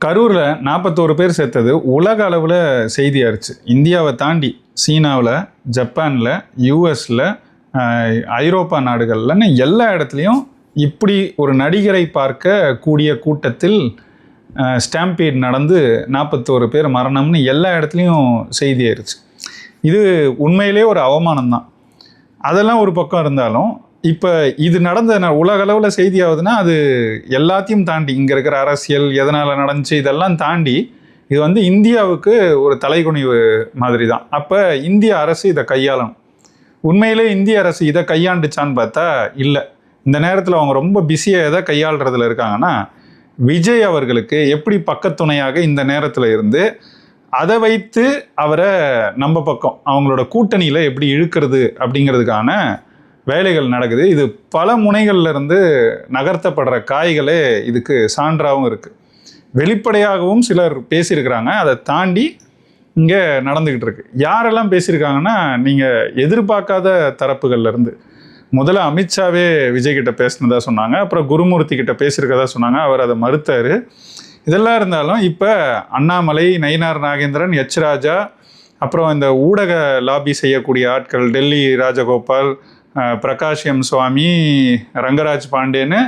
கரூரில் நாற்பத்தோரு பேர் சேர்த்தது உலக அளவில் செய்தியாயிருச்சு இந்தியாவை தாண்டி சீனாவில் ஜப்பானில் யூஎஸில் ஐரோப்பா நாடுகள்லன்னு எல்லா இடத்துலையும் இப்படி ஒரு நடிகரை பார்க்க கூடிய கூட்டத்தில் ஸ்டாம்பீட் நடந்து நாற்பத்தோரு பேர் மரணம்னு எல்லா இடத்துலையும் செய்தி ஆயிடுச்சு இது உண்மையிலே ஒரு அவமானம் தான் அதெல்லாம் ஒரு பக்கம் இருந்தாலும் இப்போ இது நடந்த உலக அளவில் செய்தி ஆகுதுன்னா அது எல்லாத்தையும் தாண்டி இங்கே இருக்கிற அரசியல் எதனால் நடந்துச்சு இதெல்லாம் தாண்டி இது வந்து இந்தியாவுக்கு ஒரு தலைகுனிவு மாதிரி தான் அப்போ இந்திய அரசு இதை கையாளணும். உண்மையிலே இந்திய அரசு இதை கையாண்டுச்சான்னு பார்த்தா இல்லை. இந்த நேரத்தில் அவங்க ரொம்ப பிஸியாக எதை கையாளுறதுல இருக்காங்கன்னா விஜய் அவர்களுக்கு எப்படி பக்கத்துணையாக இந்த நேரத்தில் இருந்து அதை வைத்து அவரை நம்ம பக்கம் அவங்களோட கூட்டணியில் எப்படி இழுக்கிறது அப்படிங்கிறதுக்கான வேலைகள் நடக்குது. இது பல முனைகள்லேருந்து நகர்த்தப்படுற காய்களே இதுக்கு சான்றாகவும் இருக்குது வெளிப்படையாகவும் சிலர் பேசியிருக்கிறாங்க. அதை தாண்டி இங்கே நடந்துக்கிட்டு இருக்கு. யாரெல்லாம் பேசியிருக்காங்கன்னா நீங்கள் எதிர்பார்க்காத தரப்புகள்லேருந்து. முதல்ல அமித்ஷாவே விஜய்கிட்ட பேசினதா சொன்னாங்க. அப்புறம் குருமூர்த்தி கிட்ட பேசியிருக்கதா சொன்னாங்க. அவர் அதை மறுத்தார். இதெல்லாம் இருந்தாலும் இப்போ அண்ணாமலை நயினார் நாகேந்திரன் எச் ராஜா அப்புறம் இந்த ஊடக லாபி செய்யக்கூடிய ஆட்கள் டெல்லி ராஜகோபால் பிரகாஷ் எம் சுவாமி ரங்கராஜ் பாண்டேன்னு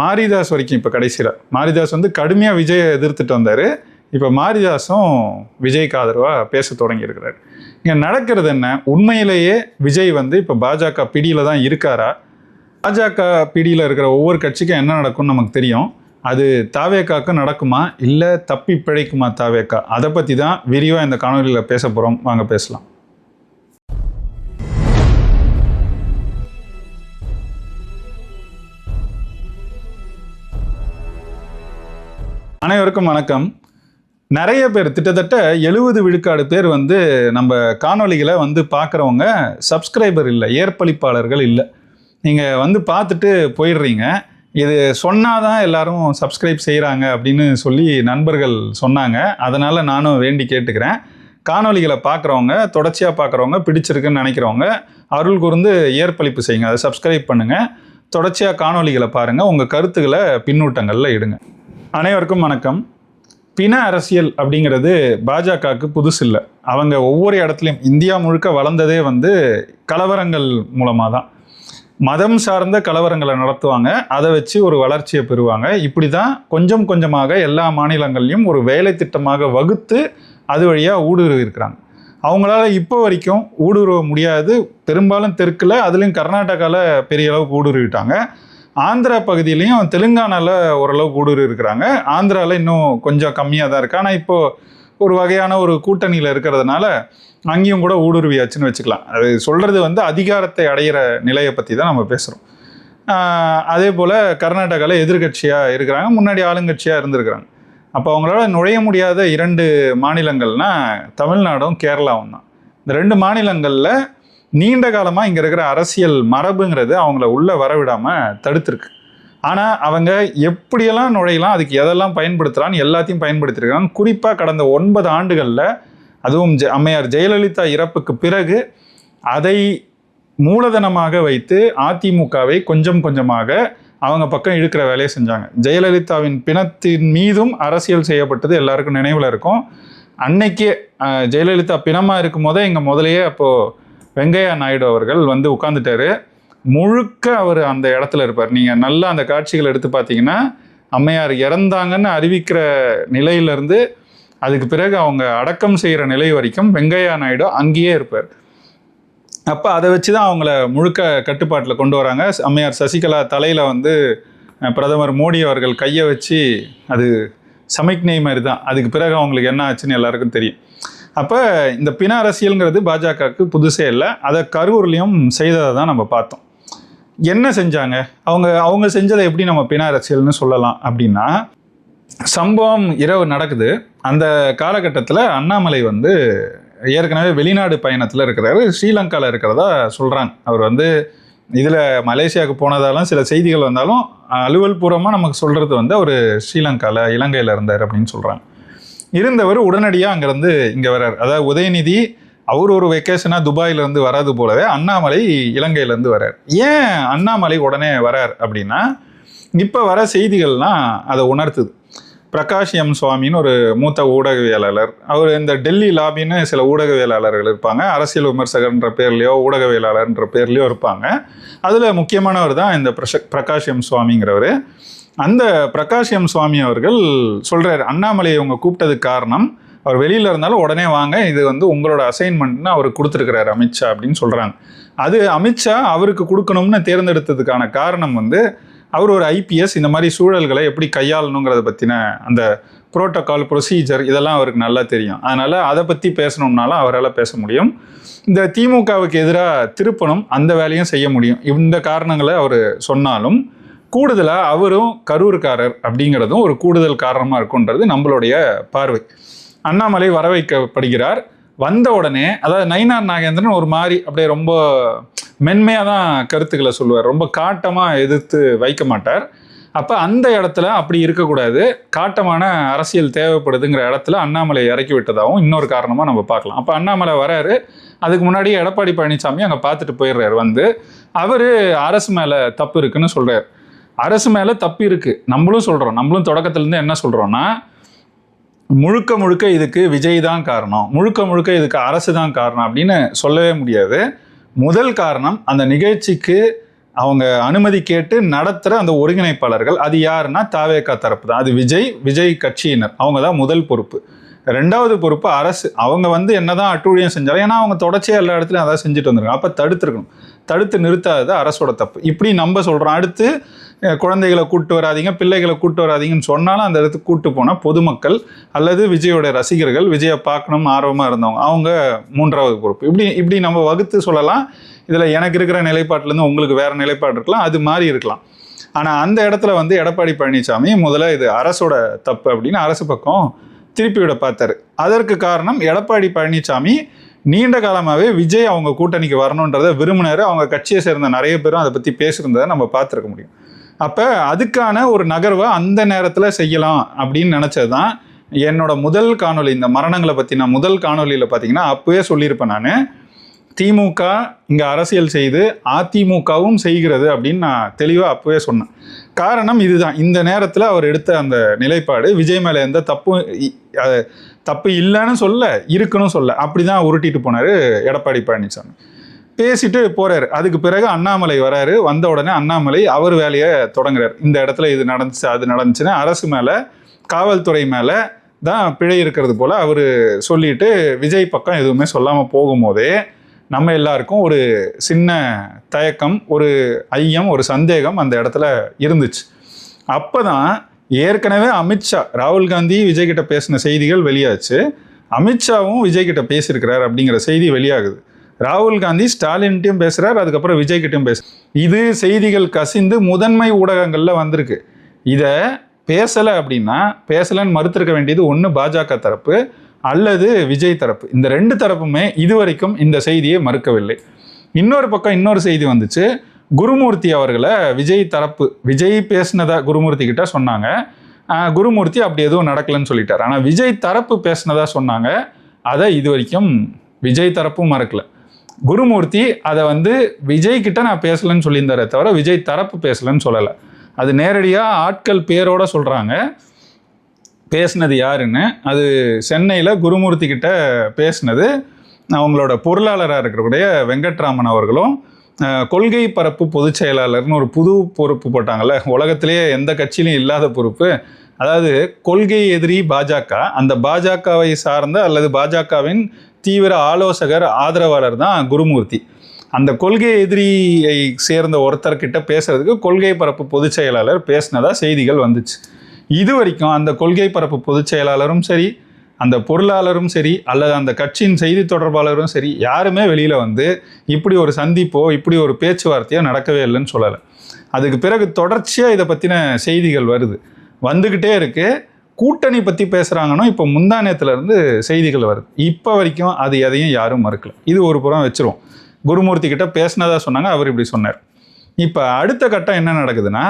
மாரிதாஸ் வரைக்கும் இப்போ கடைசியில். மாரிதாஸ் வந்து கடுமையாக விஜயை எதிர்த்துட்டு வந்தார். இப்போ மாரிதாஸும் விஜய்க்கு ஆதரவாக பேச தொடங்கியிருக்கிறார் இங்கே நடக்கிறது என்ன? உண்மையிலேயே விஜய் வந்து இப்போ பாஜக பிடியில் தான் இருக்காரா? பாஜக பிடியில் இருக்கிற ஒவ்வொரு கட்சிக்கும் என்ன நடக்கும்னு நமக்கு தெரியும். அது தாவேக்காக்கு நடக்குமா? இல்லை தப்பி பிழைக்குமா தாவேக்கா? அதை பற்றி தான் விரிவாக இந்த காணொலியில் பேச போகிறோம் வாங்க பேசலாம். அனைவருக்கும் வணக்கம். நிறைய பேர் கிட்டத்தட்ட எழுபது விழுக்காடு பேர் வந்து நம்ம காணொளிகளை வந்து பார்க்குறவங்க சப்ஸ்கிரைபர் இல்லை ஏற்பளிப்பாளர்கள் இல்லை. நீங்கள் வந்து பார்த்துட்டு போயிடுறீங்க. இது சொன்னால் தான் எல்லாரும் சப்ஸ்கிரைப் செய்கிறாங்க அப்படின்னு சொல்லி நண்பர்கள் சொன்னாங்க. அதனால் நானும் வேண்டி கேட்டுக்கிறேன். காணொளிகளை பார்க்குறவங்க தொடர்ச்சியாக பார்க்குறவங்க பிடிச்சிருக்குன்னு நினைக்கிறவங்க அருள் கூர்ந்து ஏற்பளிப்பு செய்யுங்க. அதை சப்ஸ்கிரைப் பண்ணுங்கள் தொடர்ச்சியாக காணொளிகளை பாருங்கள் உங்கள் கருத்துக்களை பின்னூட்டங்களில் இடுங்க. அனைவருக்கும் வணக்கம். பிண அரசியல் அப்படிங்கிறது பாஜகவுக்கு புதுசு இல்லை. அவங்க ஒவ்வொரு இடத்துலையும் இந்தியா முழுக்க வளர்ந்ததே வந்து கலவரங்கள் மூலமாக தான் மதம் சார்ந்த கலவரங்களை நடத்துவாங்க. அதை வச்சு ஒரு வளர்ச்சியை பெறுவாங்க. இப்படி தான் கொஞ்சம் கொஞ்சமாக எல்லா மாநிலங்கள்லையும் ஒரு வேலை திட்டமாக வகுத்து அது வழியாக ஊடுருவி இருக்கிறாங்க. அவங்களால இப்போ வரைக்கும் ஊடுருவ முடியாது. பெரும்பாலும் தெற்கில் அதுலேயும் கர்நாடகாவில் பெரிய அளவுக்கு ஊடுருவிட்டாங்க. ஆந்திரா பகுதியிலையும் தெலுங்கானாவில் ஓரளவு ஊடுருவி இருக்கிறாங்க. ஆந்திராவில் இன்னும் கொஞ்சம் கம்மியாக தான் இருக்குது ஆனால் இப்போது ஒரு வகையான ஒரு கூட்டணியில் இருக்கிறதுனால அங்கேயும் கூட ஊடுருவியாச்சுன்னு வச்சுக்கலாம். அது சொல்கிறது வந்து அதிகாரத்தை அடையிற நிலையை பற்றி தான் நம்ம பேசுகிறோம் அதே போல் கர்நாடகாவில் எதிர்க்கட்சியாக இருக்கிறாங்க. முன்னாடி ஆளுங்கட்சியாக இருந்திருக்கிறாங்க. அப்போ அவங்களால நுழைய முடியாத இரண்டு மாநிலங்கள்னால் தமிழ்நாடும் கேரளாவும் தான் இந்த ரெண்டு மாநிலங்களில் நீண்ட காலமாக இங்கே இருக்கிற அரசியல் மரபுங்கிறது அவங்கள உள்ளே வரவிடாமல் தடுத்துருக்கு. ஆனால் அவங்க எப்படியெல்லாம் நுழையலாம் அதுக்கு எதெல்லாம் பயன்படுத்துகிறான்னு எல்லாத்தையும் பயன்படுத்தியிருக்காங்க. குறிப்பாக கடந்த ஒன்பது ஆண்டுகளில் அதுவும் ஜெ அம்மையார் ஜெயலலிதா இறப்புக்கு பிறகு அதை மூலதனமாக வைத்து அதிமுகவை கொஞ்சம் கொஞ்சமாக அவங்க பக்கம் இழுக்கிற வேலையை செஞ்சாங்க. ஜெயலலிதாவின் பிணத்தின் மீதும் அரசியல் செய்யப்பட்டது எல்லாருக்கும் நினைவில் இருக்கும். அன்னைக்கே ஜெயலலிதா பிணமாக இருக்கும் போதே எங்கள் முதலையே அப்போது வெங்கையா நாயுடு அவர்கள் வந்து உட்காந்துட்டாரு முழுக்க அவர் அந்த இடத்துல இருப்பார். நீங்கள் நல்லா அந்த காட்சிகள் எடுத்து பார்த்தீங்கன்னா அம்மையார் இறந்தாங்கன்னு அறிவிக்கிற நிலையிலிருந்து அதுக்கு பிறகு அவங்க அடக்கம் செய்கிற நிலை வரைக்கும் வெங்கையா நாயுடு அங்கேயே இருப்பார். அப்போ அதை வச்சு தான் அவங்கள முழுக்க கட்டுப்பாட்டில் கொண்டு வராங்க. அம்மையார் சசிகலா தலையில் வந்து பிரதமர் மோடி அவர்கள் கையை வச்சு அது சமிக்ஞை மாதிரி தான் அதுக்கு பிறகு அவங்களுக்கு என்ன ஆச்சுன்னு எல்லாருக்கும் தெரியும். அப்போ இந்த பிண அரசியல்ங்கிறது பாஜகவுக்கு புதுசே இல்லை. அதை கரூர்லேயும் செய்ததை தான் நம்ம பார்த்தோம். என்ன செஞ்சாங்க? அவங்க அவங்க செஞ்சதை எப்படி நம்ம பிண அரசியல்னு சொல்லலாம் அப்படின்னா சம்பவம் இரவு நடக்குது. அந்த காலகட்டத்தில் அண்ணாமலை வந்து ஏற்கனவே வெளிநாடு பயணத்தில் இருக்கிறாரு. ஸ்ரீலங்காவில் இருக்கிறதா சொல்கிறாங்க அவர் வந்து இதில் மலேசியாவுக்கு போனதாலும் சில செய்திகள் வந்தாலும் அலுவல் பூர்வமாக நமக்கு சொல்கிறது வந்து அவர் ஸ்ரீலங்காவில் இலங்கையில் இருந்தார் அப்படின்னு சொல்கிறாங்க இருந்தவர் உடனடியாக அங்கேருந்து இங்கே வர்றார். அதாவது உதயநிதி அவர் ஒரு வெக்கேஷனாக துபாயிலேருந்து வராது போலவே அண்ணாமலை இலங்கையிலேருந்து வரார் ஏன் அண்ணாமலை உடனே வரார் அப்படின்னா இப்போ வர செய்திகள்லாம் அதை உணர்த்துது. பிரகாஷ் எம் சுவாமின்னு ஒரு மூத்த ஊடகவியலாளர். அவர் இந்த டெல்லி லாபின்னு சில ஊடகவியலாளர்கள் இருப்பாங்க. அரசியல் விமர்சகர்ன்ற பேர்லையோ ஊடகவியலாளர்ன்ற பேர்லையோ இருப்பாங்க. அதில் முக்கியமானவர் தான் இந்த பிரஷ பிரகாஷ் எம் சுவாமிங்கிறவர். அந்த பிரகாஷ் எம் சுவாமி அவர்கள் சொல்கிறார் அண்ணாமலையை இவங்க கூப்பிட்டதுக்கு காரணம் அவர் வெளியில் இருந்தாலும் உடனே வாங்க இது வந்து உங்களோட அசைன்மெண்ட்னு அவர் கொடுத்துருக்கிறாரு அமித்ஷா அப்படின்னு சொல்கிறாங்க அது அமித்ஷா அவருக்கு கொடுக்கணும்னு தேர்ந்தெடுத்ததுக்கான காரணம் வந்து அவர் ஒரு ஐபிஎஸ் இந்த மாதிரி சூழல்களை எப்படி கையாளணுங்கிறத பற்றின அந்த ப்ரோட்டோக்கால் ப்ரொசீஜர் இதெல்லாம் அவருக்கு நல்லா தெரியும். அதனால் அதை பற்றி பேசணும்னாலும் அவரால் பேச முடியும். இந்த திமுகவுக்கு எதிராக திருப்பணும் அந்த வேலையும் செய்ய முடியும். இந்த காரணங்களை அவர் சொன்னாலும் கூடுதலாக அவரும் கரூர்காரர் அப்படிங்கிறதும் ஒரு கூடுதல் காரணமாக இருக்குன்றது நம்மளுடைய பார்வை. அண்ணாமலை வர வைக்கப்படுகிறார் வந்த உடனே அதாவது நயினார் நாகேந்திரன் ஒரு மாதிரி அப்படியே ரொம்ப மென்மையாக தான் கருத்துக்களை சொல்லுவார். ரொம்ப காட்டமாக எதிர்த்து வைக்க மாட்டார். அப்போ அந்த இடத்துல அப்படி இருக்கக்கூடாது. காட்டமான அரசியல் தேவைப்படுதுங்கிற இடத்துல அண்ணாமலை இறக்கி விட்டதாகவும் இன்னொரு காரணமாக நம்ம பார்க்கலாம். அப்போ அண்ணாமலை வராரு. அதுக்கு முன்னாடி எடப்பாடி பழனிசாமி அங்கே பார்த்துட்டு போயிடுறாரு வந்து. அவர் அரசு மேலே தப்பு இருக்குன்னு சொல்கிறார் அரசு மேலே தப்பு இருக்குது நம்மளும் சொல்கிறோம் நம்மளும் தொடக்கத்துலேருந்து என்ன சொல்கிறோன்னா முழுக்க முழுக்க இதுக்கு விஜய் தான் காரணம். முழுக்க முழுக்க இதுக்கு அரசு தான் காரணம் அப்படின்னு சொல்லவே முடியாது. முதல் காரணம் அந்த நிகழ்ச்சிக்கு அவங்க அனுமதி கேட்டு நடத்துகிற அந்த ஒருங்கிணைப்பாளர்கள் அது யாருன்னா தாவேகா தரப்பு தான். அது விஜய் விஜய் கட்சியினர். அவங்க தான் முதல் பொறுப்பு. ரெண்டாவது பொறுப்பு அரசு. அவங்க வந்து என்னதான் அட்டூழியம் செஞ்சாலும் ஏன்னா அவங்க தொடர்ச்சியாக எல்லா இடத்துலையும் அதான் செஞ்சுட்டு வந்திருக்காங்க. அப்போ தடுத்துருக்கணும். தடுத்து நிறுத்தாதது அரசோட தப்பு. இப்படி நம்ம சொல்கிறோம் அடுத்து குழந்தைகளை கூட்டு வராதீங்க பிள்ளைகளை கூட்டு வராதீங்கன்னு சொன்னாலும் அந்த இடத்துக்கு கூட்டு போனால் பொதுமக்கள் அல்லது விஜயோட ரசிகர்கள் விஜயை பார்க்கணும் ஆர்வமாக இருந்தவங்க அவங்க மூன்றாவது பொறுப்பு. இப்படி இப்படி நம்ம வகுத்து சொல்லலாம். இதில் எனக்கு இருக்கிற நிலைப்பாட்டிலேருந்து உங்களுக்கு வேறு நிலைப்பாடு இருக்கலாம். அது மாதிரி இருக்கலாம். ஆனால் அந்த இடத்துல வந்து எடப்பாடி பழனிசாமி முதல்ல இது அரசோட தப்பு அப்படின்னு அரசு பக்கம் திருப்பி விட பார்த்தாரு. அதற்கு காரணம் எடப்பாடி பழனிசாமி நீண்ட காலமாகவே விஜய் அவங்க கூட்டணிக்கு வரணுன்றதை விரும்பினாரு. அவங்க கட்சியை சேர்ந்த நிறைய பேரும் அதை பற்றி பேசியிருந்ததை நம்ம பார்த்துருக்க முடியும். அப்போ அதுக்கான ஒரு நகர்வை அந்த நேரத்தில் செய்யலாம் அப்படின்னு நினச்சது தான் என்னோட முதல் காணொளி. இந்த மரணங்களை பற்றி நான் முதல் காணொலியில் பார்த்தீங்கன்னா அப்போவே சொல்லியிருப்பேன் நான். திமுக இங்கே அரசியல் செய்து அதிமுகவும் செய்கிறது அப்படின்னு நான் தெளிவாக அப்போவே சொன்னேன். காரணம் இதுதான். இந்த நேரத்தில் அவர் எடுத்த அந்த நிலைப்பாடு விஜய் மேலே எந்த தப்பும் தப்பு இல்லைன்னு சொல்ல இருக்குன்னு சொல்ல. அப்படி தான் உருட்டிட்டு போனார் எடப்பாடி பழனிசாமி. பேசிட்டு போகிறார் அதுக்கு பிறகு அண்ணாமலை வராரு. வந்த உடனே அண்ணாமலை அவர் வேலையை தொடங்குறாரு. இந்த இடத்துல இது நடந்துச்சு அது நடந்துச்சுன்னா அரசு மேலே காவல்துறை மேலே தான் பிழை இருக்கிறது போல் அவர் சொல்லிட்டு விஜய் பக்கம் எதுவுமே சொல்லாமல் போகும்போதே நம்ம எல்லாருக்கும் ஒரு சின்ன தயக்கம் ஒரு ஐயம் ஒரு சந்தேகம் அந்த இடத்துல இருந்துச்சு. அப்போ தான் ஏற்கனவே அமித்ஷா ராகுல் காந்தி விஜய் கிட்ட பேசின செய்திகள் வெளியாச்சு. அமித்ஷாவும் விஜய் கிட்ட பேசியிருக்கிறார் அப்படிங்கிற செய்தி வெளியாகுது. ராகுல் காந்தி ஸ்டாலின்ட்டையும் பேசுகிறார் அதுக்கப்புறம் விஜய் கிட்டயும் பேச இது செய்திகள் கசிந்து முதன்மை ஊடகங்களில் வந்திருக்கு. இதை பேசலை அப்படின்னா பேசலைன்னு மறுத்திருக்க வேண்டியது ஒன்று பாஜக தரப்பு அல்லது விஜய் தரப்பு. இந்த ரெண்டு தரப்புமே இதுவரைக்கும் இந்த செய்தியை மறுக்கவில்லை. இன்னொரு பக்கம் இன்னொரு செய்தி வந்துச்சு. குருமூர்த்தி அவர்களை விஜய் தரப்பு விஜய் பேசினதா குருமூர்த்தி கிட்ட சொன்னாங்க. குருமூர்த்தி அப்படி எதுவும் நடக்கலைன்னு சொல்லிட்டார். ஆனால் விஜய் தரப்பு பேசினதா சொன்னாங்க. அதை இது வரைக்கும் விஜய் தரப்பும் மறக்கல. குருமூர்த்தி அதை வந்து விஜய் கிட்ட நான் பேசலைன்னு சொல்லியிருந்தாரே தவிர விஜய் தரப்பு பேசலைன்னு சொல்லலை. அது நேரடியாக ஆட்கள் பேரோட சொல்கிறாங்க பேசினது யாருன்னு? அது சென்னையில் குருமூர்த்தி கிட்ட பேசினது. அவங்களோட பொருளாளராக இருக்கக்கூடிய வெங்கட்ராமன் அவர்களும் கொள்கை பரப்பு பொதுச் செயலாளர்னு ஒரு புது பொறுப்பு போட்டாங்கல்ல. உலகத்திலேயே எந்த கட்சியிலையும் இல்லாத பொறுப்பு. அதாவது கொள்கை எதிரி பாஜக. அந்த பாஜகவை சார்ந்த அல்லது பாஜகவின் தீவிர ஆலோசகர் ஆதரவாளர் தான் குருமூர்த்தி. அந்த கொள்கை எதிரியை சேர்ந்த ஒருத்தர்கிட்ட பேசுறதுக்கு கொள்கை பரப்பு பொதுச் செயலாளர் பேசினதா செய்திகள் வந்துச்சு. இது வரைக்கும் அந்த கொள்கை பரப்பு பொதுச் செயலாளரும் சரி அந்த பொருளாளரும் சரி அல்லது அந்த கட்சியின் செய்தி தொடர்பாளரும் சரி யாருமே வெளியில் வந்து இப்படி ஒரு சந்திப்போ இப்படி ஒரு பேச்சுவார்த்தையோ நடக்கவே இல்லைன்னு சொல்லலை. அதுக்கு பிறகு தொடர்ச்சியாக இதை பற்றின செய்திகள் வருது. வந்துக்கிட்டே இருக்குது கூட்டணி பற்றி பேசுகிறாங்கன்னா இப்போ முந்தானயத்துலேருந்து செய்திகள் வருது. இப்போ வரைக்கும் அது எதையும் யாரும் மறுக்கல. இது ஒரு புறம் வச்சிருவோம். குருமூர்த்தி கிட்ட பேசினதாக சொன்னாங்க அவர் இப்படி சொன்னார். இப்போ அடுத்த கட்டம் என்ன நடக்குதுன்னா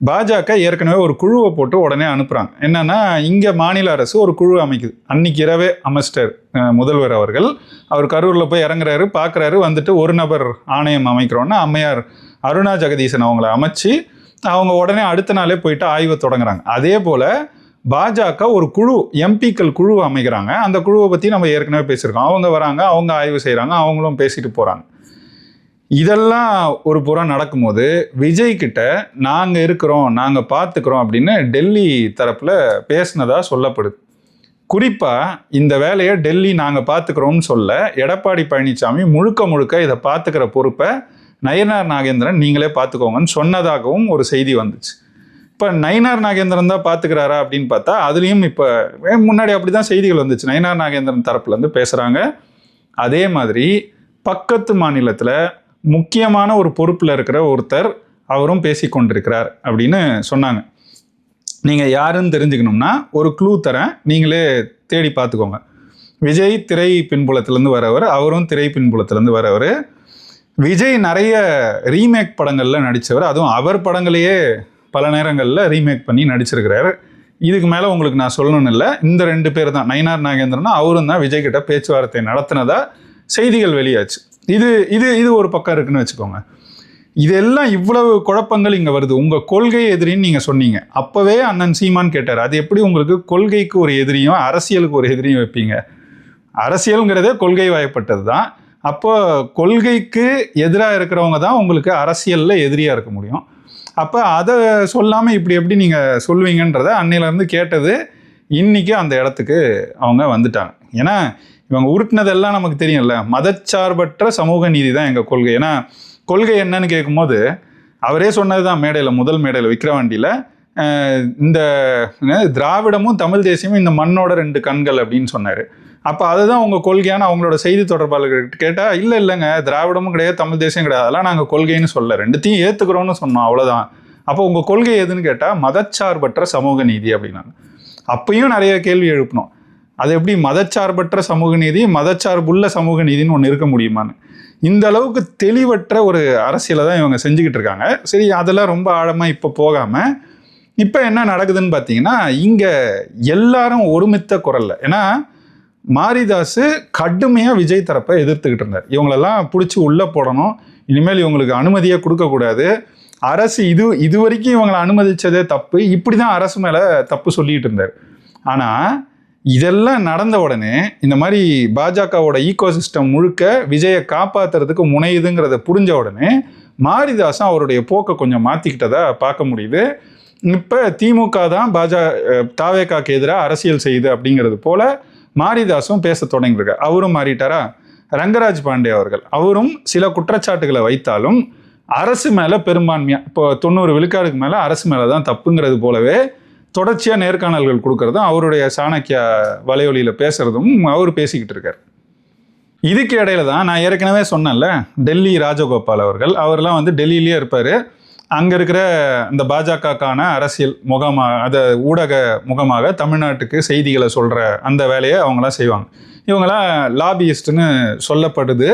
பாஜக ஏற்கனவே ஒரு குழுவை போட்டு உடனே அனுப்புகிறாங்க என்னன்னா இங்கே மாநில அரசு ஒரு குழு அமைக்குது. அன்னைக்கு இரவே அமைச்சிட்டார் முதல்வர் அவர்கள் அவர் கரூரில் போய் இறங்குறாரு பார்க்குறாரு வந்துட்டு ஒரு நபர் ஆணையம் அமைக்கிறோன்னா அம்மையார் அருணா ஜெகதீசன் அவங்கள அமைச்சு அவங்க உடனே அடுத்த நாளே போயிட்டு ஆய்வை தொடங்குறாங்க. அதே போல் பாஜக ஒரு குழு எம்பிக்கள் குழு அமைக்கிறாங்க. அந்த குழுவை பற்றி நம்ம ஏற்கனவே பேசியிருக்கோம். அவங்க வராங்க அவங்க ஆய்வு செய்கிறாங்க அவங்களும் பேசிட்டு போகிறாங்க இதெல்லாம் ஒரு புறம் நடக்கும்போது விஜய் கிட்ட நாங்கள் இருக்கிறோம் நாங்கள் பார்த்துக்கிறோம் அப்படின்னு டெல்லி தரப்பில் பேசினதா சொல்லப்படுது. குறிப்பாக இந்த வேலையை டெல்லி நாங்கள் பார்த்துக்கிறோம்னு சொல்ல எடப்பாடி பழனிசாமி முழுக்க முழுக்க இதை பார்த்துக்கிற பொறுப்பை நயனார் நாகேந்திரன் நீங்களே பார்த்துக்கோங்கன்னு சொன்னதாகவும் ஒரு செய்தி வந்துச்சு. இப்போ நயினார் நாகேந்திரன் தான் பார்த்துக்கிறாரா அப்படின்னு பார்த்தா அதுலேயும் இப்போ முன்னாடி அப்படி தான் செய்திகள் வந்துச்சு. நயினார் நாகேந்திரன் தரப்புலேருந்து பேசுகிறாங்க அதே மாதிரி பக்கத்து மாநிலத்தில் முக்கியமான ஒரு பொறுப்பில் இருக்கிற ஒருத்தர் அவரும் பேசி கொண்டிருக்கிறார் அப்படின்னு சொன்னாங்க. நீங்கள் யாருன்னு தெரிஞ்சுக்கணும்னா ஒரு க்ளூ தரேன். நீங்களே தேடி பார்த்துக்கோங்க. விஜய் திரை பின்புலத்திலேருந்து வரவர் அவரும் திரை பின்புலத்திலேருந்து வரவர். விஜய் நிறைய ரீமேக் படங்களில் நடித்தவர் அதுவும் அவர் படங்களையே பல நேரங்களில் ரீமேக் பண்ணி நடிச்சிருக்கிறாரு. இதுக்கு மேலே உங்களுக்கு நான் சொல்லணும்னு இல்லை. இந்த ரெண்டு பேர் தான். நயினார் நாகேந்திரனும் அவரும் தான் விஜய் கிட்ட பேச்சுவார்த்தை நடத்தினதா செய்திகள் வெளியாச்சு. இது இது இது ஒரு பக்கம் இருக்குன்னு வச்சுக்கோங்க. இதெல்லாம் இவ்வளவு குழப்பங்கள் இங்கே வருது. உங்கள் கொள்கை எதிரின்னு நீங்கள் சொன்னீங்க. அப்போவே அண்ணன் சீமான் கேட்டார். அது எப்படி உங்களுக்கு கொள்கைக்கு ஒரு எதிரியும் அரசியலுக்கு ஒரு எதிரியும் வைப்பீங்க? அரசியலுங்கிறதே கொள்கை வயப்பட்டது தான் அப்போ கொள்கைக்கு எதிராக இருக்கிறவங்க தான் உங்களுக்கு அரசியலில் எதிரியாக இருக்க முடியும். அப்போ அதை சொல்லாமல் இப்படி எப்படி நீங்கள் சொல்லுவீங்கன்றத அன்னையிலேருந்து கேட்டது இன்றைக்கி அந்த இடத்துக்கு அவங்க வந்துட்டாங்க. ஏன்னா இவங்க உருட்டினதெல்லாம் நமக்கு தெரியும்ல. மதச்சார்பற்ற சமூக நீதி தான் எங்கள் கொள்கை. ஏன்னா கொள்கை என்னன்னு கேட்கும்போது அவரே சொன்னது தான் மேடையில் முதல் மேடையில் விக்கிரவாண்டியில் இந்த திராவிடமும் தமிழ் தேசியமும் இந்த மண்ணோட ரெண்டு கண்கள் அப்படின்னு சொன்னார். அப்போ அதுதான் உங்கள் கொள்கையான அவங்களோட செய்தி தொடர்பாளர்கிட்ட கேட்டால் இல்லை இல்லைங்க திராவிடமும் கிடையாது தமிழ் தேசியம் கிடையாது அதெல்லாம் நாங்கள் கொள்கைன்னு சொல்ல ரெண்டுத்தையும் ஏற்றுக்கிறோன்னு சொன்னோம் அவ்வளோதான் அப்போ உங்கள் கொள்கை எதுன்னு கேட்டால் மதச்சார்பற்ற சமூக நீதி அப்படின்னாங்க. அப்பயும் நிறைய கேள்வி எழுப்பினோம். அது எப்படி மதச்சார்பற்ற சமூக நீதி மதச்சார்புள்ள சமூக நீதினு ஒன்று இருக்க முடியுமான்னு. இந்த அளவுக்கு தெளிவற்ற ஒரு அரசியலை தான் இவங்க செஞ்சுக்கிட்டு இருக்காங்க. சரி அதெல்லாம் ரொம்ப ஆழமாக இப்போ போகாமல் இப்போ என்ன நடக்குதுன்னு பார்த்தீங்கன்னா இங்கே எல்லாரும் ஒருமித்த குரலில். ஏன்னா மாரிதாஸ் கடுமையாக விஜய் தரப்பை எதிர்த்துக்கிட்டு இருந்தார். இவங்களெல்லாம் பிடிச்சி உள்ளே போடணும். இனிமேல் இவங்களுக்கு அனுமதியே கொடுக்கக்கூடாது அரசு இது இது வரைக்கும் இவங்களை அனுமதிச்சதே தப்பு. இப்படி தான் அரசு மேலே தப்பு சொல்லிகிட்டு இருந்தார். ஆனால் இதெல்லாம் நடந்த உடனே இந்த மாதிரி பாஜகவோட ஈகோ சிஸ்டம் முழுக்க விஜயை காப்பாற்றுறதுக்கு முனையுதுங்கிறத புரிஞ்ச உடனே மாரிதாசன் அவருடைய போக்கை கொஞ்சம் மாற்றிக்கிட்டதா பார்க்க முடியுது. இப்போ திமுக தான் பாஜா தாவேக்காக்கு எதிராக அரசியல் செய்யுது அப்படிங்கிறது போல மாரிதாசும் பேச தொடங்கியிருக்கார். அவரும் மாறிட்டாரா? ரங்கராஜ் பாண்டே அவர்கள். அவரும் சில குற்றச்சாட்டுகளை வைத்தாலும் அரசு மேலே பெரும்பான்மையாக இப்போ தொண்ணூறு விழுக்காடுக்கு மேலே அரசு மேலே தான் தப்புங்கிறது போலவே தொடர்ச்சியாக நேர்காணல்கள் கொடுக்கறதும் அவருடைய சாணக்கியா வலையொலியில் பேசுகிறதும் அவர் பேசிக்கிட்டு இருக்கார். இதுக்கு இடையில தான் நான் ஏற்கனவே சொன்னேன்ல டெல்லி ராஜகோபால் அவர்கள். அவர்லாம் வந்து டெல்லியிலேயே இருப்பார். அங்கே இருக்கிற இந்த பாஜகக்கான அரசியல் முகமாக அதை ஊடக முகமாக தமிழ்நாட்டுக்கு செய்திகளை சொல்கிற அந்த வேலையை அவங்களாம் செய்வாங்க. இவங்களாம் லாபியிஸ்ட்டுன்னு சொல்லப்படுது.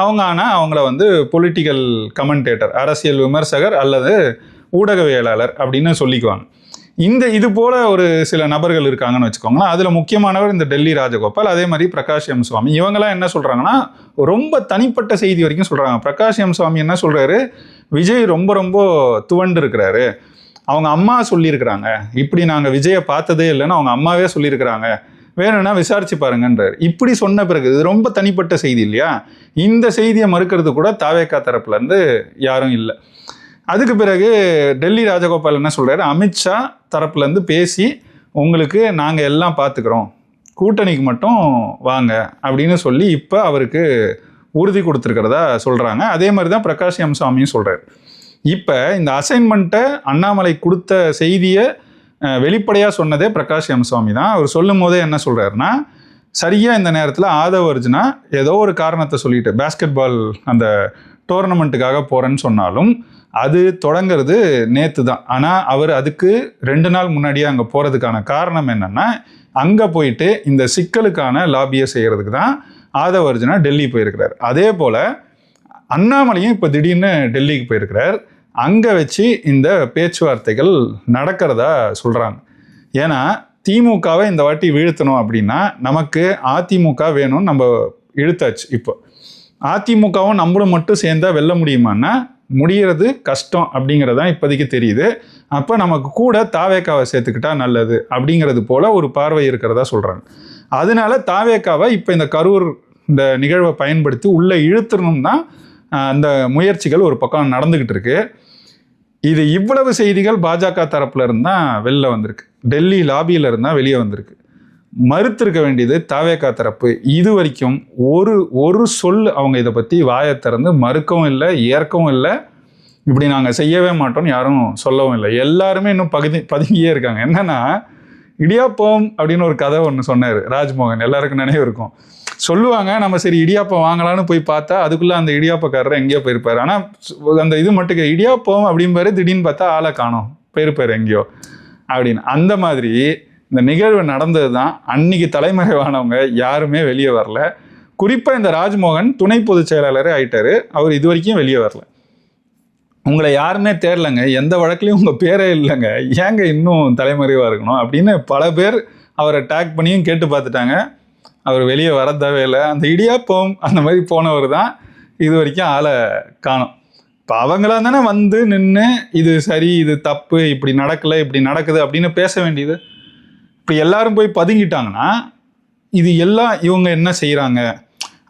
அவங்க ஆனால் அவங்கள வந்து பொலிட்டிக்கல் கமெண்டேட்டர் அரசியல் விமர்சகர் அல்லது ஊடகவியலாளர் அப்படின்னு சொல்லிக்குவாங்க. இந்த இது போல ஒரு சில நபர்கள் இருக்காங்கன்னு வச்சுக்கோங்களேன். அதில் முக்கியமானவர் இந்த டெல்லி ராஜகோபால் அதே மாதிரி பிரகாஷ் எம் சுவாமி. இவங்கெல்லாம் என்ன சொல்கிறாங்கன்னா ரொம்ப தனிப்பட்ட செய்தி வரைக்கும் சொல்கிறாங்க பிரகாஷ் எம் சுவாமி என்ன சொல்கிறாரு விஜய் ரொம்ப ரொம்ப துவண்டு இருக்கிறாரு. அவங்க அம்மா சொல்லியிருக்கிறாங்க. இப்படி நாங்கள் விஜயை பார்த்ததே இல்லைன்னு அவங்க அம்மாவே சொல்லியிருக்கிறாங்க. வேணும்னா விசாரிச்சு பாருங்கன்றார். இப்படி சொன்ன பிறகு இது ரொம்ப தனிப்பட்ட செய்தி இல்லையா? இந்த செய்தியை மறுக்கிறது கூட தாவேக்கா தரப்புலேருந்து யாரும் இல்லை. அதுக்கு பிறகு டெல்லி ராஜகோபால் என்ன சொல்கிறாரு அமித்ஷா தரப்புலேருந்து பேசி உங்களுக்கு நாங்கள் எல்லாம் பார்த்துக்குறோம் கூட்டணிக்கு மட்டும் வாங்க. அப்படின்னு சொல்லி இப்போ அவருக்கு உறுதி கொடுத்துருக்கிறதா சொல்கிறாங்க அதே மாதிரி தான் பிரகாஷ் எம் சுவாமியும் சொல்கிறார் இப்போ இந்த அசைன்மெண்ட்டை அண்ணாமலை கொடுத்த செய்தியை வெளிப்படையாக சொன்னதே பிரகாஷ் எம் சுவாமி தான். அவர் சொல்லும் போதே என்ன சொல்கிறாருன்னா சரியாக இந்த நேரத்தில் ஆதவ அர்ஜுனா ஏதோ ஒரு காரணத்தை சொல்லிட்டு பேஸ்கெட் பால் அந்த டோர்னமெண்ட்டுக்காக போகிறேன்னு சொன்னாலும் அது தொடங்கிறது நேற்று தான் ஆனால் அவர் அதுக்கு ரெண்டு நாள் முன்னாடியே அங்கே போகிறதுக்கான காரணம் என்னென்னா அங்கே போயிட்டு இந்த சிக்கலுக்கான லாபியை செய்கிறதுக்கு தான் ஆதவ அர்ஜுனா டெல்லி போயிருக்கிறார். அதே போல் அண்ணாமலையும் இப்போ திடீர்னு டெல்லிக்கு போயிருக்கிறார். அங்கே வச்சு இந்த பேச்சுவார்த்தைகள் நடக்கிறதா சொல்கிறாங்க ஏன்னா திமுகவை இந்த வாட்டி வீழ்த்தணும் அப்படின்னா நமக்கு அதிமுக வேணும்னு நம்ம இழுத்தாச்சு இப்போ. அதிமுகவும் நம்மளும் மட்டும் சேர்ந்தா வெல்ல முடியுமான்னா முடிகிறது கஷ்டம் அப்படிங்கிறதான் இப்போதைக்கு தெரியுது. அப்போ நமக்கு கூட தாவேக்காவை சேர்த்துக்கிட்டா நல்லது அப்படிங்கிறது போல் ஒரு பார்வை இருக்கிறதா சொல்கிறாங்க அதனால தாவேக்காவை இப்போ இந்த கரூர் இந்த நிகழ்வை பயன்படுத்தி உள்ளே இழுத்துறணும் தான் அந்த முயற்சிகள் ஒரு பக்கம் நடந்துக்கிட்டு இருக்கு. இது இவ்வளவு செய்திகள் பாஜக தரப்புல இருந்தால் வெளில வந்திருக்கு. டெல்லி லாபியில இருந்தால் வெளியே வந்திருக்கு. மறுத்திருக்க வேண்டியது தாவேக்கா தரப்பு. இது வரைக்கும் ஒரு ஒரு சொல் அவங்க இதை பற்றி வாயை திறந்து மறுக்கவும் இல்லை ஏற்கவும் இல்லை. இப்படி நாங்கள் செய்யவே மாட்டோம்னு யாரும் சொல்லவும் இல்லை. எல்லாருமே இன்னும் பகுதி பதுங்கியே இருக்காங்க. என்னன்னா இடியாப்பம் அப்படின்னு ஒரு கதை ஒன்று சொன்னார் ராஜ்மோகன். எல்லாருக்கும் நினைவு இருக்கும். சொல்லுவாங்க நம்ம சரி இடியாப்பம் வாங்கலாம்னு போய் பார்த்தா அதுக்குள்ளே அந்த இடியாப்பக்காரர் எங்கேயோ போயிருப்பார். ஆனால் அந்த இது மட்டும் கே- இடியாப்பம் அப்படிம்பாரு திடீர்னு பார்த்தா ஆளை காணோம். போயிருப்பார் எங்கேயோ. அப்படின்னு. அந்த மாதிரி இந்த நிகழ்வு நடந்தது தான் அன்னைக்கு தலைமறைவானவங்க யாருமே வெளியே வரல. குறிப்பாக இந்த ராஜ்மோகன் துணை பொதுச் செயலாளரே ஆயிட்டாரு. அவர் இது வரைக்கும் வெளியே வரல. உங்களை யாருமே தேடலைங்க. எந்த வழக்குலையும் உங்கள் பேரே இல்லைங்க. ஏங்க இன்னும் தலைமறைவாக இருக்கணும் அப்படின்னு பல பேர் அவரை டேக் பண்ணியும் கேட்டு பார்த்துட்டாங்க. அவர் வெளியே வர தேவையில்லை. அந்த இடியாப்பம் அந்த மாதிரி போனவர் தான் இது வரைக்கும் ஆளை காணோம். இப்போ அவங்களா தானே வந்து நின்று இது சரி இது தப்பு இப்படி நடக்கலை இப்படி நடக்குது அப்படின்னு பேச வேண்டியது இப்போ எல்லாரும் போய் பதுங்கிட்டாங்கன்னா இது எல்லாம் இவங்க என்ன செய்கிறாங்க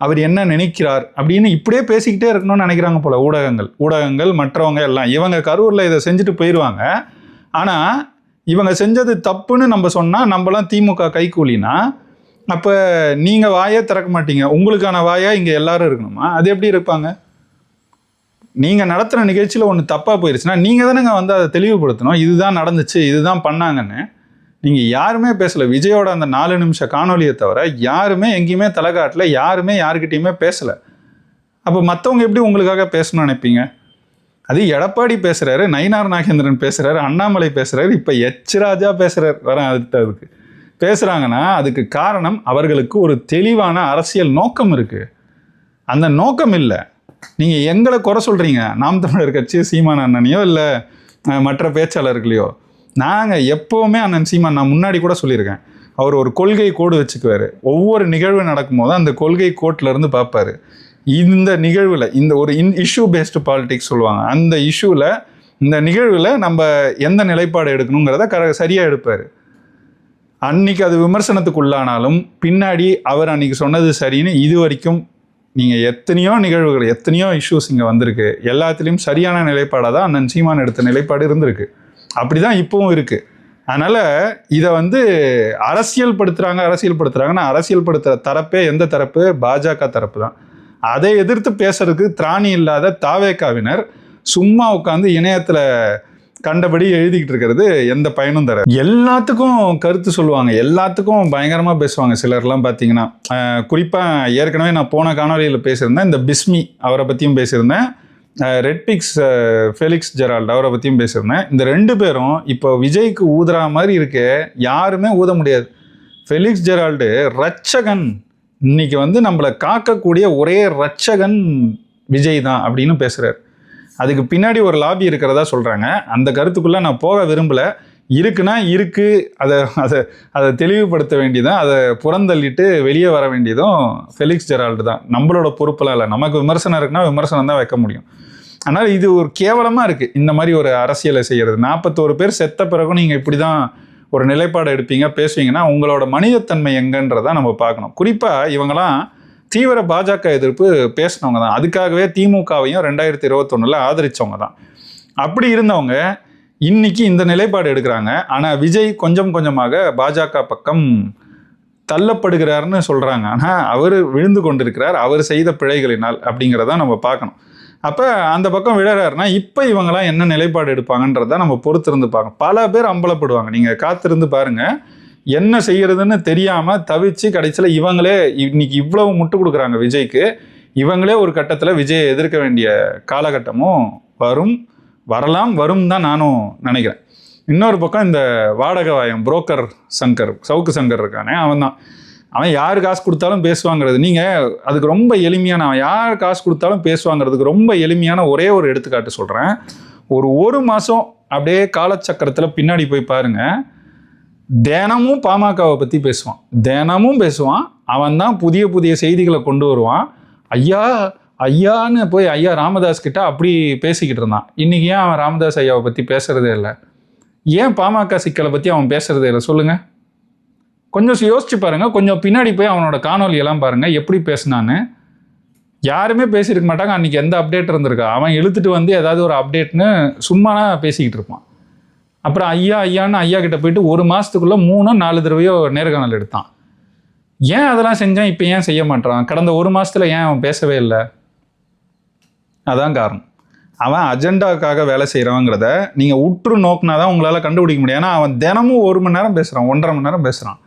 அவர் என்ன நினைக்கிறார்? அப்படின்னு இப்படியே பேசிக்கிட்டே இருக்கணும்னு நினைக்கிறாங்க போல ஊடகங்கள். ஊடகங்கள் மற்றவங்க எல்லாம். இவங்க கரூரில் இதை செஞ்சுட்டு போயிடுவாங்க ஆனால் இவங்க செஞ்சது தப்புன்னு நம்ம சொன்னால் நம்மலாம் திமுக கைக்கூலினா அப்போ நீங்கள் வாயே திறக்க மாட்டீங்க. உங்களுக்கான வாயாக இங்கே எல்லாரும் இருக்கணுமா? அது எப்படி இருப்பாங்க? நீங்கள் நடத்துகிற நிகழ்ச்சியில் ஒன்று தப்பாக போயிருச்சுன்னா நீங்கள் தானேங்க வந்து அதை தெளிவுபடுத்தணும். இதுதான் நடந்துச்சு இதுதான் பண்ணாங்கன்னு. நீங்கள் யாருமே பேசலை. விஜயோட அந்த நாலு நிமிஷம் காணொலியை தவிர யாருமே எங்கேயுமே தலைகாட்டில் யாருமே யாருக்கிட்டேயுமே பேசலை. அப்போ மற்றவங்க எப்படி உங்களுக்காக பேசணும்னு நினைப்பீங்க? அது எடப்பாடி பேசுகிறாரு நயினார் நாகேந்திரன் பேசுகிறாரு அண்ணாமலை பேசுகிறாரு இப்போ எச் ராஜா பேசுகிறார் வர அதுக்கு. பேசுகிறாங்கன்னா அதுக்கு காரணம் அவர்களுக்கு ஒரு தெளிவான அரசியல் நோக்கம் இருக்குது அந்த நோக்கம் இல்லை. நீங்கள் எங்களை குறை சொல்கிறீங்க நாம் தமிழர் கட்சி சீமான அண்ணனையோ இல்லை மற்ற பேச்சாளர்களையோ. நாங்கள் எப்போவுமே அண்ணன் சீமான் நான் முன்னாடி கூட சொல்லியிருக்கேன். அவர் ஒரு கொள்கை கோடு வச்சுக்குவார். ஒவ்வொரு நிகழ்வு நடக்கும்போது அந்த கொள்கை கோட்டிலேருந்து பார்ப்பார் பார்ப்பாரு இந்த நிகழ்வில் இந்த ஒரு இன் இஷ்யூ பேஸ்டு பாலிடிக்ஸ் சொல்லுவாங்க. அந்த இஷ்யூவில் இந்த நிகழ்வில் நம்ம எந்த நிலைப்பாடு எடுக்கணுங்கிறத கர சரியாக எடுப்பார். அன்னைக்கு அது விமர்சனத்துக்குள்ளானாலும் பின்னாடி அவர் அன்னைக்கு சொன்னது சரின்னு இது வரைக்கும் நீங்கள் எத்தனையோ நிகழ்வுகள் எத்தனையோ இஷ்யூஸ் இங்கே வந்திருக்கு. எல்லாத்துலேயும் சரியான நிலைப்பாடாக தான் அண்ணன் சீமான் எடுத்த நிலைப்பாடு இருந்திருக்கு. அப்படி தான் இப்போவும் இருக்குது அதனால் இதை வந்து அரசியல் படுத்துகிறாங்க அரசியல் படுத்துகிறாங்கன்னா அரசியல் படுத்துகிற தரப்பே எந்த தரப்பு? பாஜக தரப்பு தான் அதை எதிர்த்து பேசுறதுக்கு திராணி இல்லாத தாவேக்காவினர் சும்மா உட்காந்து இணையத்தில் கண்டபடி எழுதிக்கிட்டு இருக்கிறது எந்த பயனும் தர எல்லாத்துக்கும் கருத்து சொல்லுவாங்க. எல்லாத்துக்கும் பயங்கரமாக பேசுவாங்க சிலர்லாம் பார்த்தீங்கன்னா குறிப்பாக ஏற்கனவே நான் போன காணொலியில் பேசியிருந்தேன் இந்த பிஸ்மி அவரை பற்றியும் பேசியிருந்தேன். ரெட் பிக்ஸ் ஃபெலிக்ஸ் ஜெரால்ட் அவரை பற்றியும் பேசியிருந்தேன். இந்த ரெண்டு பேரும் இப்போ விஜய்க்கு ஊதுற மாதிரி இருக்க யாருமே ஊத முடியாது. ஃபெலிக்ஸ் ஜெரால்டு ரட்சகன். இன்னைக்கு வந்து நம்மளை காக்கக்கூடிய ஒரே ரட்சகன் விஜய் தான் அப்படின்னு பேசுகிறார் அதுக்கு பின்னாடி ஒரு லாபி இருக்கிறதா சொல்கிறாங்க அந்த கருத்துக்குள்ளே நான் போக விரும்பலை. இருக்குன்னா இருக்கு. அதை அதை அதை தெளிவுபடுத்த வேண்டியதும் அதை புறந்தள்ளிட்டு வெளியே வர வேண்டியதும் ஃபெலிக்ஸ் ஜெரால்டு தான். நம்மளோட பொறுப்பெல்லாம் இல்லை. நமக்கு விமர்சனம் இருக்குன்னா விமர்சனம் தான் வைக்க முடியும். ஆனால் இது ஒரு கேவலமாக இருக்குது இந்த மாதிரி ஒரு அரசியலை செய்கிறது நாற்பத்தோரு பேர் செத்த பிறகும் நீங்கள் இப்படி தான் ஒரு நிலைப்பாடு எடுப்பீங்க பேசுவீங்கன்னா உங்களோட மனிதத்தன்மை எங்கன்றதை நம்ம பார்க்கணும். குறிப்பாக இவங்களாம் தீவிர பாஜக எதிர்ப்பு பேசினவங்க தான். அதுக்காகவே திமுகவையும் ரெண்டாயிரத்தி இருபத்தொன்னில் ஆதரித்தவங்க தான். அப்படி இருந்தவங்க இன்னைக்கு இந்த நிலைப்பாடு எடுக்கிறாங்க. ஆனால் விஜய் கொஞ்சம் கொஞ்சமாக பாஜக பக்கம் தள்ளப்படுகிறார்னு சொல்கிறாங்க ஆனால் அவர் விழுந்து கொண்டிருக்கிறார். அவர் செய்த பிழைகளினால் அப்படிங்கிறத நம்ம பார்க்கணும். அப்போ அந்த பக்கம் விழறாருனா இப்போ இவங்களாம் என்ன நிலைப்பாடு எடுப்பாங்கன்றத நம்ம பொறுத்திருந்து பார்க்கணும். பல பேர் அம்பலப்படுவாங்க. நீங்கள் காத்திருந்து பாருங்கள் என்ன செய்யறதுன்னு தெரியாமல் தவிச்சு கடைசியில் இவங்களே இன்னைக்கு இவ்வளவு முட்டு கொடுக்குறாங்க விஜய்க்கு. இவங்களே ஒரு கட்டத்தில் விஜயை எதிர்க்க வேண்டிய காலகட்டமும் வரும். வரலாம் வரும் தான் நானும் நினைக்கிறேன். இன்னொரு பக்கம் இந்த வாடகை வாயம் புரோக்கர் சங்கர் சவுக்கு சங்கர் இருக்கானே அவன் தான் அவன் யார் காசு கொடுத்தாலும் பேசுவாங்கிறது. நீங்கள் அதுக்கு ரொம்ப எளிமையான அவன் யார் காசு கொடுத்தாலும் பேசுவாங்கிறதுக்கு ரொம்ப எளிமையான ஒரே ஒரு எடுத்துக்காட்டு சொல்கிறேன் ஒரு ஒரு மாதம் அப்படியே காலச்சக்கரத்தில் பின்னாடி போய் பாருங்கள் தினமும் பாமகவை பற்றி பேசுவான். தினமும் பேசுவான். அவன் தான் புதிய புதிய செய்திகளை கொண்டு வருவான். ஐயா ஐயான்னு போய் ஐயா ராமதாஸ் கிட்ட அப்படி பேசிக்கிட்டு இருந்தான். இன்றைக்கி ஏன் அவன் ராமதாஸ் ஐயாவை பற்றி பேசுறதே இல்லை? ஏன் பாமக சிக்கலை பற்றி அவன் பேசுகிறதே இல்லை? சொல்லுங்கள் கொஞ்சம் யோசிச்சு பாருங்கள் கொஞ்சம் பின்னாடி போய் அவனோட காணொலி எல்லாம் எப்படி பேசினான்னு. யாருமே பேசியிருக்க மாட்டாங்க. அன்றைக்கி எந்த அப்டேட் இருந்திருக்கா? அவன் இழுத்துட்டு வந்து ஏதாவது ஒரு அப்டேட்னு சும்மானா பேசிக்கிட்டு இருப்பான். அப்புறம் ஐயா ஐயான்னு ஐயா கிட்ட போயிட்டு ஒரு மாதத்துக்குள்ளே மூணோ நாலு தடவையோ நேர்காணல் எடுத்தான். ஏன் அதெல்லாம் செஞ்சான்? இப்போ ஏன் செய்ய மாட்டான் கடந்த ஒரு மாதத்தில் ஏன் அவன் பேசவே இல்லை? அதான் காரணம். அவன் அஜெண்டாக்காக வேலை செய்கிறவங்கிறத நீங்கள் உற்று நோக்குனா தான் உங்களால் கண்டுபிடிக்க முடியும். ஏன்னா அவன் தினமும் ஒரு மணி நேரம் பேசுகிறான் ஒன்றரை மணி நேரம் பேசுகிறான்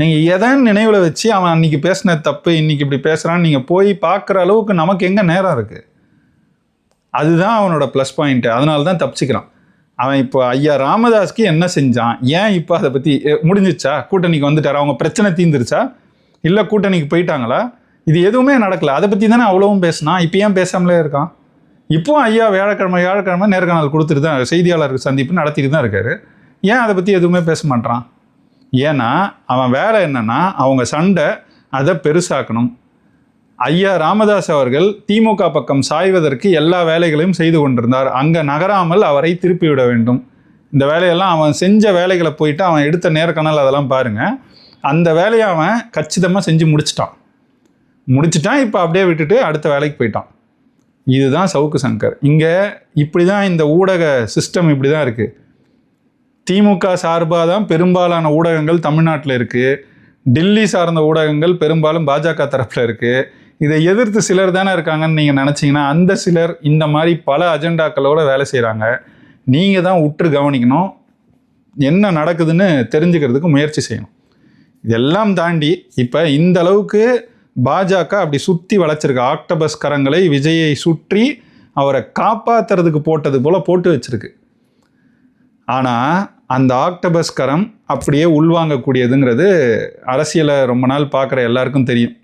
நீங்கள் எதை நினைவில் வச்சு அவன் அன்றைக்கி பேசின தப்பு இன்னைக்கு இப்படி பேசுகிறான்னு நீங்கள் போய் பார்க்குற அளவுக்கு நமக்கு எங்கே நேரம் இருக்குது அதுதான் அவனோட ப்ளஸ் பாயிண்ட்டு அதனால தான் தப்பிச்சுக்கிறான். அவன் இப்போ ஐயா ராமதாஸ்க்கு என்ன செஞ்சான்? ஏன் இப்போ அதை பற்றி முடிஞ்சிச்சா? கூட்டணிக்கு வந்துட்டாரா? அவங்க பிரச்சனை தீந்துருச்சா இல்லை கூட்டணிக்கு போயிட்டாங்களா? இது எதுவுமே நடக்கல. அதை பற்றி தானே அவ்வளவும் பேசினா? இப்போ ஏன் பேசாமலே இருக்கான்? இப்போ ஐயா வியாழக்கிழமை வியாழக்கிழமை நேர்காணல் கொடுத்துட்டு தான் செய்தியாளருக்கு சந்திப்பு நடத்திட்டு தான் இருக்காரு. ஏன் அதை பற்றி எதுவுமே பேச மாட்டான் ஏன்னா அவன் வேலை என்னன்னா அவங்க சண்டை அதை பெருசாக்கணும். ஐயா ராமதாஸ் அவர்கள் திமுக பக்கம் சாய்வதற்கு எல்லா வேலைகளையும் செய்து கொண்டிருந்தார். அங்கே நகராமல் அவரை திருப்பி விட வேண்டும். இந்த வேலையெல்லாம் அவன் செஞ்ச வேலைகளை போயிட்டு அவன் எடுத்த நேர்காணல் அதெல்லாம் பாருங்க. அந்த வேலையை அவன் கச்சிதமாக செஞ்சு முடிச்சிட்டான். முடிச்சிட்டான் இப்போ அப்படியே விட்டுட்டு அடுத்த வேலைக்கு போயிட்டான். இதுதான் சவுக்கு சங்கர். இங்கே இப்படி தான் இந்த ஊடக சிஸ்டம் இப்படி தான் இருக்குது திமுக சார்பாக தான் பெரும்பாலான ஊடகங்கள் தமிழ்நாட்டில் இருக்குது டெல்லி சார்ந்த ஊடகங்கள் பெரும்பாலும் பாஜக தரப்பில் இருக்குது இதை எதிர்த்து சிலர் தானே இருக்காங்கன்னு நீங்கள் நினச்சிங்கன்னா அந்த சிலர் இந்த மாதிரி பல அஜெண்டாக்களோட வேலை செய்கிறாங்க நீங்கள் தான் உற்று கவனிக்கணும். என்ன நடக்குதுன்னு தெரிஞ்சுக்கிறதுக்கு முயற்சி செய்யணும். இதெல்லாம் தாண்டி இப்போ இந்த அளவுக்கு பாஜக அப்படி சுற்றி வளைச்சிருக்கு. ஆக்டபஸ் கரங்களை விஜயை சுற்றி அவரை காப்பாற்றுறதுக்கு போட்டது போல் போட்டு வச்சிருக்கு. ஆனால் அந்த ஆக்டபஸ் கரம் அப்படியே உள்வாங்கக்கூடியதுங்கிறது அரசியலை ரொம்ப நாள் பார்க்குற எல்லாருக்கும் தெரியும்.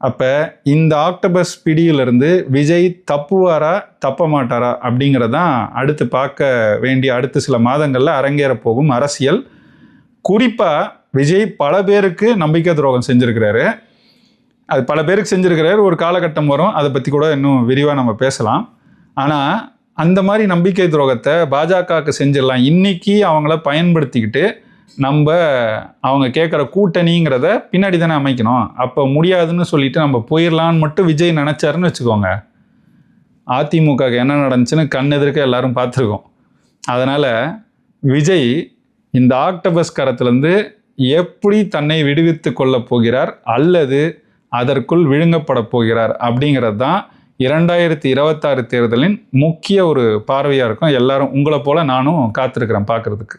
அப்போ இந்த ஆக்டபஸ் பிடியிலிருந்து விஜய் தப்புவாரா தப்ப மாட்டாரா அப்படிங்கிறதான் அடுத்து பார்க்க வேண்டிய அடுத்த சில மாதங்களில் அரங்கேற போகும் அரசியல். குறிப்பாக விஜய் பல பேருக்கு நம்பிக்கை துரோகம் செஞ்சுருக்கிறாரு. அது பல பேருக்கு செஞ்சுருக்கிறார். ஒரு காலகட்டம் வரும். அதை பற்றி கூட இன்னும் விரிவாக நம்ம பேசலாம். ஆனால் அந்த மாதிரி நம்பிக்கை துரோகத்தை பாஜகவுக்கு செஞ்சிடலாம். இன்றைக்கி அவங்கள பயன்படுத்திக்கிட்டு நம்ம அவங்க கேட்குற கூட்டணிங்கிறத பின்னாடி தானே அமைக்கணும். அப்போ முடியாதுன்னு சொல்லிட்டு நம்ம போயிடலான்னு மட்டும் விஜய் நினச்சாருன்னு வச்சுக்கோங்க. அதிமுக என்ன நடந்துச்சுன்னு கண் எதிர்க்க எல்லாரும் பார்த்துருக்கோம். அதனால் விஜய் இந்த ஆக்டபஸ் கரத்துலேருந்து எப்படி தன்னை விடுவித்து கொள்ளப் போகிறார்? அல்லது அதற்குள் விழுங்கப்பட போகிறார் அப்படிங்கிறது தான் இரண்டாயிரத்தி இருபத்தாறு தேர்தலின் முக்கிய ஒரு பார்வையாக இருக்கும். எல்லாரும் உங்களை போல நானும் காத்திருக்கிறேன் பார்க்குறதுக்கு.